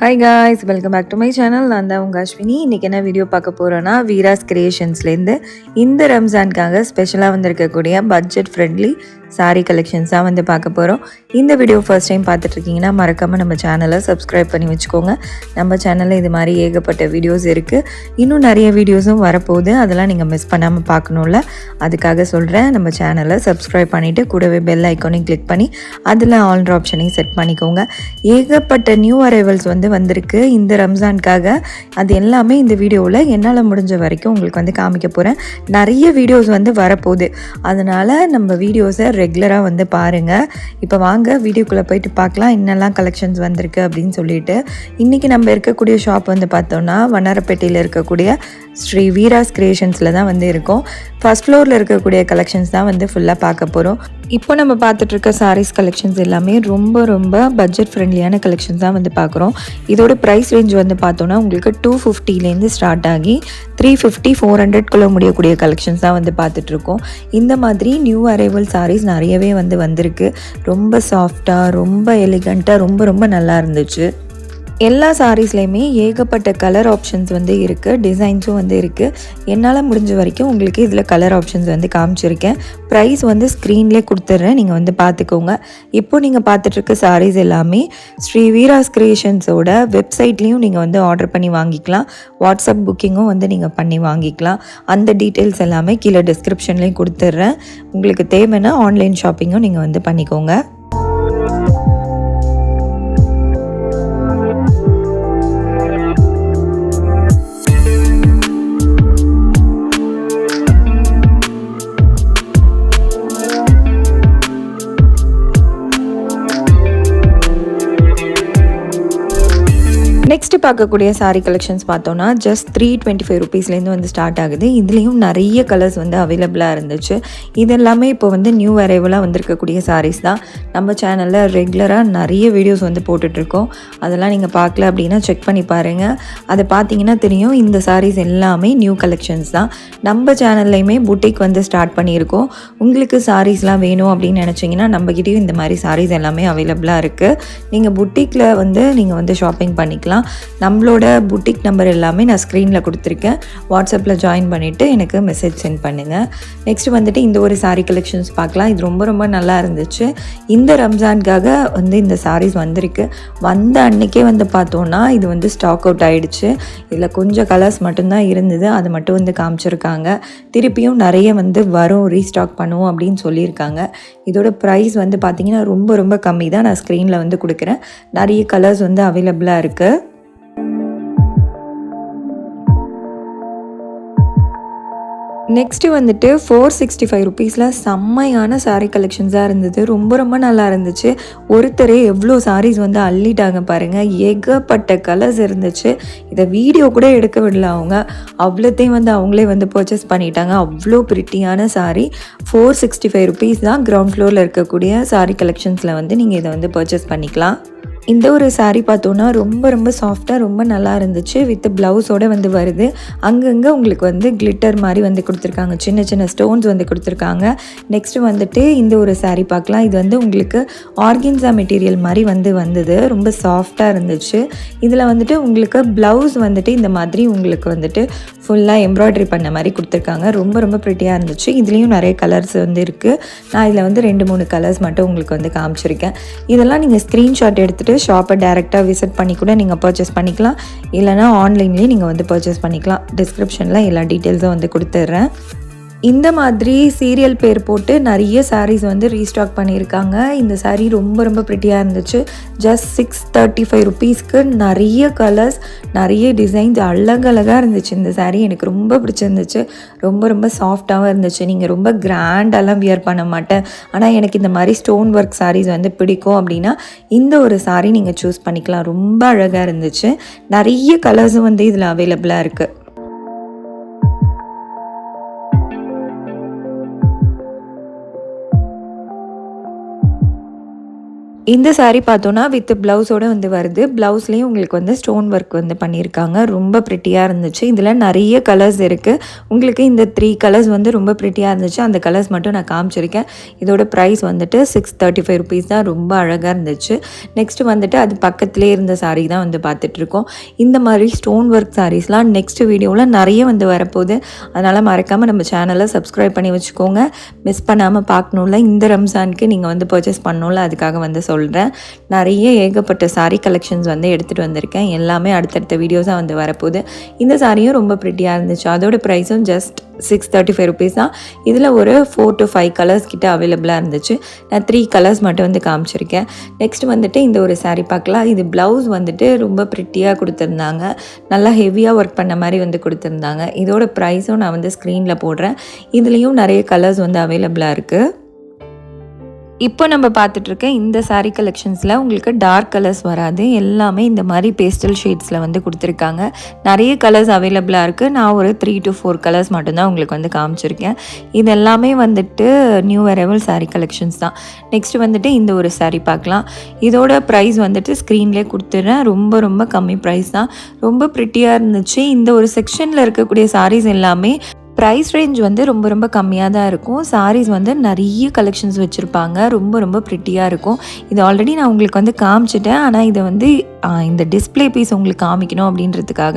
Hi guys welcome back to my channel நான் தான் உங்கள் அஸ்வினி. இன்றைக்கி என்ன வீடியோ பார்க்க போகிறோன்னா வீராஸ் கிரியேஷன்ஸ்லேருந்து இந்த ரம்ஜானுக்காக ஸ்பெஷலாக வந்திருக்கக்கூடிய பட்ஜெட் ஃப்ரெண்ட்லி saree கலெக்ஷன்ஸ் தான் வந்து பார்க்க போகிறோம் இந்த வீடியோ ஃபர்ஸ்ட் டைம் பார்த்துட்ருக்கீங்கன்னா மறக்காமல் நம்ம சேனலை சப்ஸ்கிரைப் பண்ணி வச்சுக்கோங்க. நம்ம சேனலில் இது மாதிரி ஏகப்பட்ட வீடியோஸ் இருக்குது இன்னும் நிறைய வீடியோஸும் வரப்போகுது. அதெல்லாம் நீங்கள் மிஸ் பண்ணாமல் பார்க்கணும்ல. அதுக்காக சொல்கிறேன் நம்ம சேனலை சப்ஸ்கிரைப் பண்ணிவிட்டு கூடவே பெல் ஐக்கானையும் கிளிக் பண்ணி அதில் ஆல்ட்ரு ஆப்ஷனையும் செட் பண்ணிக்கோங்க. ஏகப்பட்ட நியூ அரைவல்ஸ் வந்து வந்திருக்கு. இந்த ரம்ஜானுக்காக அது எல்லாமே இந்த வீடியோவில் என்னால் முடிஞ்ச வரைக்கும் உங்களுக்கு வந்து காமிக்க போகிறேன் நிறைய வீடியோஸ் வந்து வரப்போகுது. அதனால் நம்ம வீடியோஸை ரெகுலராக வந்து பாருங்கள் இப்போ வாங்க வீடியோக்குள்ளே போயிட்டு பார்க்கலாம் என்னெல்லாம் கலெக்ஷன்ஸ் வந்திருக்கு அப்படின்னு சொல்லிட்டு. இன்றைக்கி நம்ம இருக்கக்கூடிய ஷாப் வந்து பார்த்தோன்னா வண்ணாரப்பேட்டையில் இருக்கக்கூடிய ஸ்ரீ வீராஸ் கிரியேஷன்ஸில் தான் வந்து இருக்கும். ஃபர்ஸ்ட் ஃப்ளோரில் இருக்கக்கூடிய கலெக்ஷன்ஸ் தான் வந்து ஃபுல்லாக பார்க்க போகிறோம் இப்போ நம்ம பார்த்துட்டு இருக்க சாரீஸ் கலெக்ஷன்ஸ் எல்லாமே ரொம்ப ரொம்ப பட்ஜெட் ஃப்ரெண்ட்லியான கலெக்ஷன்ஸ் தான் வந்து பார்க்குறோம். இதோட ப்ரைஸ் ரேஞ்ச் வந்து பார்த்தோன்னா உங்களுக்கு டூ ஃபிஃப்டிலேருந்து ஸ்டார்ட் ஆகி த்ரீ ஃபிஃப்டி ஃபோர் ஹண்ட்ரட்குள்ளே முடியக்கூடிய கலெக்ஷன்ஸ் தான் வந்து பார்த்துட்ருக்கோம். இந்த மாதிரி நியூ அரைவல் சாரீஸ் நிறையவே வந்து வந்திருக்கு. ரொம்ப சாஃப்டாக ரொம்ப எலிகண்ட்டாக ரொம்ப ரொம்ப நல்லா இருந்துச்சு. எல்லா சாரீஸ்லேயுமே ஏகப்பட்ட கலர் ஆப்ஷன்ஸ் வந்து இருக்குது டிசைன்ஸும் வந்து இருக்குது என்னால் முடிஞ்ச வரைக்கும் உங்களுக்கு இதில் கலர் ஆப்ஷன்ஸ் வந்து காமிச்சிருக்கேன். ப்ரைஸ் வந்து ஸ்க்ரீன்லேயே கொடுத்துட்றேன் நீங்கள் வந்து பார்த்துக்கோங்க இப்போ நீங்கள் பார்த்துட்ருக்க சாரீஸ் எல்லாமே ஸ்ரீ வீராஸ் கிரியேஷன்ஸோட வெப்சைட்லேயும் நீங்கள் வந்து ஆர்டர் பண்ணி வாங்கிக்கலாம். வாட்ஸ்அப் புக்கிங்கும் வந்து நீங்கள் பண்ணி வாங்கிக்கலாம். அந்த டீட்டெயில்ஸ் எல்லாமே கீழே டிஸ்கிரிப்ஷன்லேயும் கொடுத்துட்றேன். உங்களுக்கு தேவைன்னா ஆன்லைன் ஷாப்பிங்கும் நீங்கள் வந்து பண்ணிக்கோங்க. பார்க்கக்கூடிய சாரீ கலெக்ஷன்ஸ் பார்த்தோன்னா ஜஸ்ட் த்ரீ டுவெண்ட்டி ஃபைவ் ருபீஸ்லேருந்து வந்து ஸ்டார்ட் ஆகுது. இதுலேயும் நிறைய கலர்ஸ் வந்து அவைலபிளாக இருந்துச்சு. இது எல்லாமே இப்போ வந்து நியூ அரைவலாக வந்திருக்கக்கூடிய சாரீஸ் தான். நம்ம சேனலில் ரெகுலராக நிறைய வீடியோஸ் வந்து போட்டுட்ருக்கோம். அதெல்லாம் நீங்கள் பார்க்கல அப்படின்னா செக் பண்ணி பாருங்கள் அதை பார்த்தீங்கன்னா தெரியும் இந்த சாரீஸ் எல்லாமே நியூ கலெக்ஷன்ஸ் தான். நம்ம சேனல்லையுமே புட்டிக் வந்து ஸ்டார்ட் பண்ணியிருக்கோம். உங்களுக்கு சாரீஸ்லாம் வேணும் அப்படின்னு நினச்சிங்கன்னா நம்மக்கிட்டேயும் இந்த மாதிரி சாரீஸ் எல்லாமே அவைலபிளாக இருக்குது நீங்கள் புட்டிக்கில் வந்து நீங்கள் வந்து ஷாப்பிங் பண்ணிக்கலாம். நம்மளோட புட்டிக் நம்பர் எல்லாமே நான் ஸ்க்ரீனில் கொடுத்துருக்கேன். வாட்ஸ்அப்பில் ஜாயின் பண்ணிவிட்டு எனக்கு மெசேஜ் சென்ட் பண்ணுங்கள் நெக்ஸ்ட் வந்துட்டு இந்த ஒரு சாரீ கலெக்ஷன்ஸ் பார்க்கலாம். இது ரொம்ப ரொம்ப நல்லா இருந்துச்சு. இந்த ரம்ஜானுக்காக வந்து இந்த சாரீஸ் வந்திருக்கு. வந்த அன்னைக்கே வந்து பார்த்தோன்னா இது வந்து ஸ்டாக் அவுட் ஆகிடுச்சு இதில் கொஞ்சம் கலர்ஸ் மட்டும்தான் இருந்தது. அது மட்டும் வந்து காமிச்சிருக்காங்க. திருப்பியும் நிறைய வந்து வரும் ரீஸ்டாக் பண்ணுவோம் அப்படின்னு சொல்லியிருக்காங்க. இதோட ப்ரைஸ் வந்து பார்த்திங்கன்னா ரொம்ப ரொம்ப கம்மி தான் நான் ஸ்க்ரீனில் வந்து கொடுக்குறேன். நிறைய கலர்ஸ் வந்து அவைலபிளாக இருக்குது நெக்ஸ்ட்டு வந்துட்டு ஃபோர் சிக்ஸ்டி ஃபைவ் ருபீஸில் செம்மையான சாரீ கலெக்ஷன்ஸாக இருந்தது. ரொம்ப ரொம்ப நல்லா இருந்துச்சு. ஒருத்தரே எவ்வளோ சாரீஸ் வந்து அள்ளிட்டாங்க பாருங்கள் ஏகப்பட்ட கலர்ஸ் இருந்துச்சு. இதை வீடியோ கூட எடுக்க விடல அவங்க. அவ்வளோத்தையும் வந்து அவங்களே வந்து பர்ச்சேஸ் பண்ணிட்டாங்க. அவ்வளோ பிரிட்டியான sari four sixty five rupees தான் கிரவுண்ட் ஃப்ளோரில் இருக்கக்கூடிய சாரீ கலெக்ஷன்ஸில் வந்து நீங்கள் இதை வந்து பர்ச்சேஸ் பண்ணிக்கலாம். இந்த ஒரு சாரீ பார்த்தோன்னா ரொம்ப ரொம்ப சாஃப்டாக ரொம்ப நல்லா இருந்துச்சு. வித் ப்ளவுஸோடு வந்து வருது. அங்கங்கே உங்களுக்கு வந்து கிளிட்டர் மாதிரி வந்து கொடுத்துருக்காங்க. சின்ன சின்ன ஸ்டோன்ஸ் வந்து கொடுத்துருக்காங்க. நெக்ஸ்ட்டு வந்துட்டு இந்த ஒரு சாரீ பார்க்கலாம். இது வந்து உங்களுக்கு ஆர்கின்ஸா மெட்டீரியல் மாதிரி வந்து வந்தது. ரொம்ப சாஃப்டாக இருந்துச்சு. இதில் வந்துட்டு உங்களுக்கு ப்ளவுஸ் வந்துட்டு இந்த மாதிரி உங்களுக்கு வந்துட்டு ஃபுல்லாக எம்ப்ராய்டரி பண்ண மாதிரி கொடுத்துருக்காங்க. ரொம்ப ரொம்ப ப்ரிட்டியாக இருந்துச்சு. இதுலேயும் நிறைய கலர்ஸ் வந்து இருக்குது நான் இதில் வந்து ரெண்டு மூணு கலர்ஸ் மட்டும் உங்களுக்கு வந்து காமிச்சிருக்கேன். இதெல்லாம் நீங்கள் ஸ்க்ரீன்ஷாட் எடுத்துகிட்டு ஷாப்பை டேரெக்டாக விசிட் பண்ணி கூட நீங்கள் பர்ச்சேஸ் பண்ணிக்கலாம். இல்லைனா ஆன்லைன்லேயே நீங்கள் வந்து பர்ச்சேஸ் பண்ணிக்கலாம். டிஸ்கிரிப்ஷனில் எல்லா டீட்டெயில்ஸும் வந்து கொடுத்துட்றேன். இந்த மாதிரி சீரியல் பேர் போட்டு நிறைய சாரீஸ் வந்து ரீஸ்டாக் பண்ணியிருக்காங்க. இந்த சாரீ ரொம்ப ரொம்ப ப்ரிட்டியாக இருந்துச்சு. ஜஸ்ட் சிக்ஸ் தேர்ட்டி ஃபைவ் ருபீஸ்க்கு நிறைய கலர்ஸ் நிறைய டிசைன்ஸ் அழகழகாக இருந்துச்சு இந்த சாரீ எனக்கு ரொம்ப பிடிச்சிருந்துச்சு. ரொம்ப ரொம்ப சாஃப்டாகவும் இருந்துச்சு. நீங்கள் ரொம்ப கிராண்டெல்லாம் வியர் பண்ண மாட்டேன். ஆனால் எனக்கு இந்த மாதிரி ஸ்டோன் ஒர்க் சாரீஸ் வந்து பிடிக்கும் அப்படின்னா இந்த ஒரு சாரீ நீங்கள் சூஸ் பண்ணிக்கலாம். ரொம்ப அழகாக இருந்துச்சு. நிறைய கலர்ஸும் வந்து இதில் அவைலபிளாக இருக்குது இந்த சாரீ பார்த்தோன்னா வித் ப்ளவுஸோடு வந்து வருது. ப்ளவுஸ்லேயும் உங்களுக்கு வந்து ஸ்டோன் ஒர்க் வந்து பண்ணியிருக்காங்க. ரொம்ப ப்ரிட்டியாக இருந்துச்சு. இதில் நிறைய கலர்ஸ் இருக்குது உங்களுக்கு இந்த த்ரீ கலர்ஸ் வந்து ரொம்ப ப்ரிட்டியாக இருந்துச்சு. அந்த கலர்ஸ் மட்டும் நான் காமிச்சிருக்கேன். இதோட ப்ரைஸ் வந்துட்டு சிக்ஸ் தேர்ட்டி ஃபைவ் ருபீஸ் தான். ரொம்ப அழகாக இருந்துச்சு. நெக்ஸ்ட் வந்துட்டு அது பக்கத்துலேயே இருந்த சாரீ தான் வந்து பார்த்துட்ருக்கோம். இந்த மாதிரி ஸ்டோன் ஒர்க் சாரீஸ்லாம் நெக்ஸ்ட் வீடியோவில் நிறைய வந்து வரப்போகுது. அதனால் மறக்காமல் நம்ம சேனலை சப்ஸ்கிரைப் பண்ணி வச்சுக்கோங்க. மிஸ் பண்ணாமல் பார்க்கணும்ல இந்த ரம்ஜானுக்கு நீங்கள் வந்து பர்ச்சேஸ் பண்ணணும்ல அதுக்காக வந்து சொல்கிறேன் நிறைய ஏகப்பட்ட சாரீ கலெக்ஷன்ஸ் வந்து எடுத்துகிட்டு வந்திருக்கேன். எல்லாமே அடுத்தடுத்த வீடியோஸாக வந்து வரப்போகுது. இந்த சாரியும் ரொம்ப ப்ரிட்டியாக இருந்துச்சு. அதோட ப்ரைஸும் just six thirty five rupees தான். இதில் ஒரு ஃபோர் டு ஃபைவ் கலர்ஸ் கிட்ட அவைலபிளாக இருந்துச்சு. நான் த்ரீ கலர்ஸ் மட்டும் வந்து காமிச்சிருக்கேன். நெக்ஸ்ட் வந்துட்டு இந்த ஒரு சாரீ பார்க்கலாம். இது ப்ளவுஸ் வந்துட்டு ரொம்ப ப்ரிட்டியாக கொடுத்துருந்தாங்க. நல்லா ஹெவியாக ஒர்க் பண்ண மாதிரி வந்து கொடுத்துருந்தாங்க. இதோட ப்ரைஸும் நான் வந்து ஸ்க்ரீனில் போடுறேன். இதுலேயும் நிறைய கலர்ஸ் வந்து அவைலபிளாக இருக்குது இப்போ நம்ம பார்த்துட்ருக்க இந்த சாரீ கலெக்ஷன்ஸில் உங்களுக்கு டார்க் கலர்ஸ் வராது. எல்லாமே இந்த மாதிரி பேஸ்டல் ஷேட்ஸில் வந்து கொடுத்துருக்காங்க. நிறைய கலர்ஸ் அவைலபிளாக இருக்குது நான் ஒரு த்ரீ டு ஃபோர் கலர்ஸ் மட்டும்தான் உங்களுக்கு வந்து காமிச்சிருக்கேன். இது எல்லாமே வந்துட்டு நியூ அரைவல் சாரீ கலெக்ஷன்ஸ் தான். நெக்ஸ்ட் வந்துட்டு இந்த ஒரு சாரீ பார்க்கலாம். இதோட ப்ரைஸ் வந்துட்டு ஸ்க்ரீன்லேயே கொடுத்துட்றேன். ரொம்ப ரொம்ப கம்மி ப்ரைஸ் தான். ரொம்ப ப்ரிட்டியாக இருந்துச்சு. இந்த ஒரு செக்ஷனில் இருக்கக்கூடிய சாரீஸ் எல்லாமே ப்ரைஸ் ரேஞ்ச் வந்து ரொம்ப ரொம்ப கம்மியாக தான் இருக்கும். சாரீஸ் வந்து நிறைய கலெக்ஷன்ஸ் வச்சுருப்பாங்க. ரொம்ப ரொம்ப ப்ரிட்டியாக இருக்கும். இது ஆல்ரெடி நான் உங்களுக்கு வந்து காமிச்சிட்டேன். ஆனால் இதை வந்து இந்த டிஸ்ப்ளே பீஸ் உங்களுக்கு காமிக்கணும் அப்படின்றதுக்காக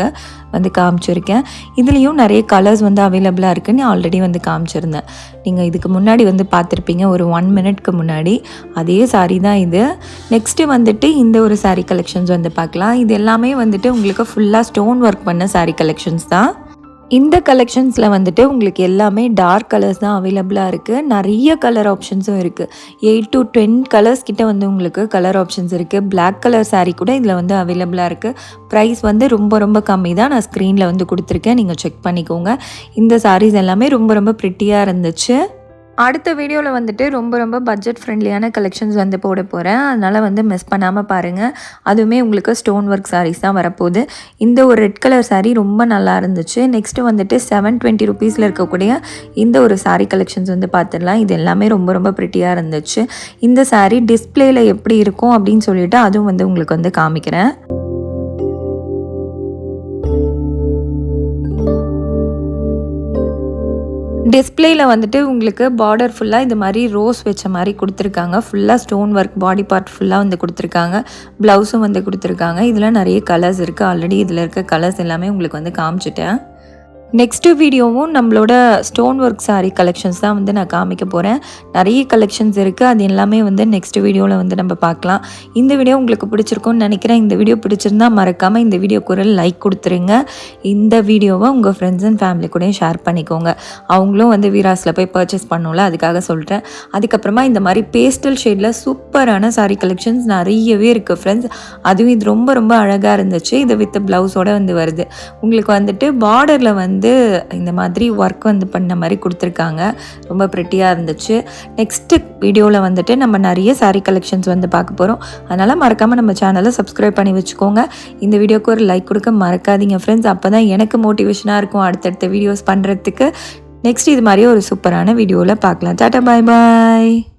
வந்து காமிச்சிருக்கேன். இதுலேயும் நிறைய கலர்ஸ் வந்து அவைலபிளாக இருக்குன்னு ஆல்ரெடி வந்து காமிச்சிருந்தேன். நீங்கள் இதுக்கு முன்னாடி வந்து பார்த்துருப்பீங்க. ஒரு ஒன் மினிட்க்கு முன்னாடி. அதே சாரீ தான் இது. நெக்ஸ்ட்டு வந்துட்டு இந்த ஒரு சாரீ கலெக்ஷன்ஸ் வந்து பார்க்கலாம். இது எல்லாமே வந்துட்டு உங்களுக்கு ஃபுல்லாக ஸ்டோன் ஒர்க் பண்ண சாரீ கலெக்ஷன்ஸ் தான். இந்த கலெக்ஷன்ஸில் வந்துட்டு உங்களுக்கு எல்லாமே டார்க் கலர்ஸ் தான் அவைலபிளாக இருக்குது நிறைய கலர் ஆப்ஷன்ஸும் இருக்குது எயிட் டு டென் கலர்ஸ் கிட்ட வந்து உங்களுக்கு கலர் ஆப்ஷன்ஸ் இருக்குது பிளாக் கலர் சாரீ கூட இதில் வந்து அவைலபிளாக இருக்குது ப்ரைஸ் வந்து ரொம்ப ரொம்ப கம்மி தான். நான் ஸ்க்ரீனில் வந்து கொடுத்துருக்கேன். நீங்கள் செக் பண்ணிக்கோங்க. இந்த சாரீஸ் எல்லாமே ரொம்ப ரொம்ப ப்ரிட்டியாக இருந்துச்சு. அடுத்த வீடியோவில் வந்துட்டு ரொம்ப ரொம்ப பட்ஜெட் ஃப்ரெண்ட்லியான கலெக்ஷன்ஸ் வந்து போட போகிறேன் அதனால் வந்து மிஸ் பண்ணாமல் பாருங்கள் அதுவுமே உங்களுக்கு ஸ்டோன் ஒர்க் சாரீஸ் தான் வரப்போகுது. இந்த ஒரு ரெட் கலர் சாரீ ரொம்ப நல்லா இருந்துச்சு. நெக்ஸ்ட்டு வந்துட்டு செவன் டுவெண்ட்டி ருபீஸில் இருக்கக்கூடிய இந்த ஒரு சாரீ கலெக்ஷன்ஸ் வந்து பார்த்துடலாம் இது எல்லாமே ரொம்ப ரொம்ப ப்ரிட்டியாக இருந்துச்சு. இந்த சாரீ டிஸ்ப்ளேயில் எப்படி இருக்கும் அப்படின்னு சொல்லிட்டு அதுவும் வந்து உங்களுக்கு வந்து காமிக்கிறேன். டிஸ்ப்ளேயில் வந்துட்டு உங்களுக்கு பார்டர் ஃபுல்லாக இந்த மாதிரி ரோஸ் வச்ச மாதிரி கொடுத்துருக்காங்க. ஃபுல்லாக ஸ்டோன் ஒர்க் பாடி பார்ட் ஃபுல்லாக வந்து கொடுத்துருக்காங்க. ப்ளவுஸும் வந்து கொடுத்துருக்காங்க. இதில் நிறைய கலர்ஸ் இருக்குது ஆல்ரெடி இதில் இருக்க கலர்ஸ் எல்லாமே உங்களுக்கு வந்து காமிச்சிட்டேன். நெக்ஸ்ட்டு வீடியோவும் நம்மளோட ஸ்டோன் ஒர்க் saree கலெக்ஷன்ஸ் தான் வந்து நான் காமிக்க போகிறேன் நிறைய கலெக்ஷன்ஸ் இருக்குது அது எல்லாமே வந்து நெக்ஸ்ட் வீடியோவில் வந்து நம்ம பார்க்கலாம். இந்த வீடியோ உங்களுக்கு பிடிச்சிருக்கும்னு நினைக்கிறேன். இந்த வீடியோ பிடிச்சிருந்தா மறக்காமல் இந்த வீடியோக்கு ஒரு லைக் கொடுத்துருங்க. இந்த வீடியோவை உங்கள் ஃப்ரெண்ட்ஸ் அண்ட் ஃபேமிலி கூடயும் ஷேர் பண்ணிக்கோங்க. அவங்களும் வந்து வீராஸில் போய் பர்ச்சேஸ் பண்ணணும்ல அதுக்காக சொல்கிறேன் அதுக்கப்புறமா இந்த மாதிரி பேஸ்டல் ஷேடில் சூப்பரான saree கலெக்ஷன்ஸ் நிறையவே இருக்குது ஃப்ரெண்ட்ஸ் அதுவும் இது ரொம்ப ரொம்ப அழகாக இருந்துச்சு. இது வித் ப்ளவுஸோட வந்து வருது. உங்களுக்கு வந்துட்டு பார்டரில் வந்து வந்து இந்த மாதிரி ஒர்க் வந்து பண்ண மாதிரி கொடுத்துருக்காங்க. ரொம்ப ப்ரெட்டியாக இருந்துச்சு. நெக்ஸ்ட்டு வீடியோவில் வந்துட்டு நம்ம நிறைய சாரீ கலெக்ஷன்ஸ் வந்து பார்க்க போகிறோம் அதனால் மறக்காமல் நம்ம சேனலை சப்ஸ்கிரைப் பண்ணி வச்சுக்கோங்க. இந்த வீடியோக்கு ஒரு லைக் கொடுக்க மறக்காதீங்க ஃப்ரெண்ட்ஸ் அப்போ தான் எனக்கு மோட்டிவேஷனாக இருக்கும் அடுத்தடுத்த வீடியோஸ் பண்ணுறதுக்கு நெக்ஸ்ட் இது மாதிரி ஒரு சூப்பரான வீடியோவில் பார்க்கலாம். டாட்டா பாய் பாய்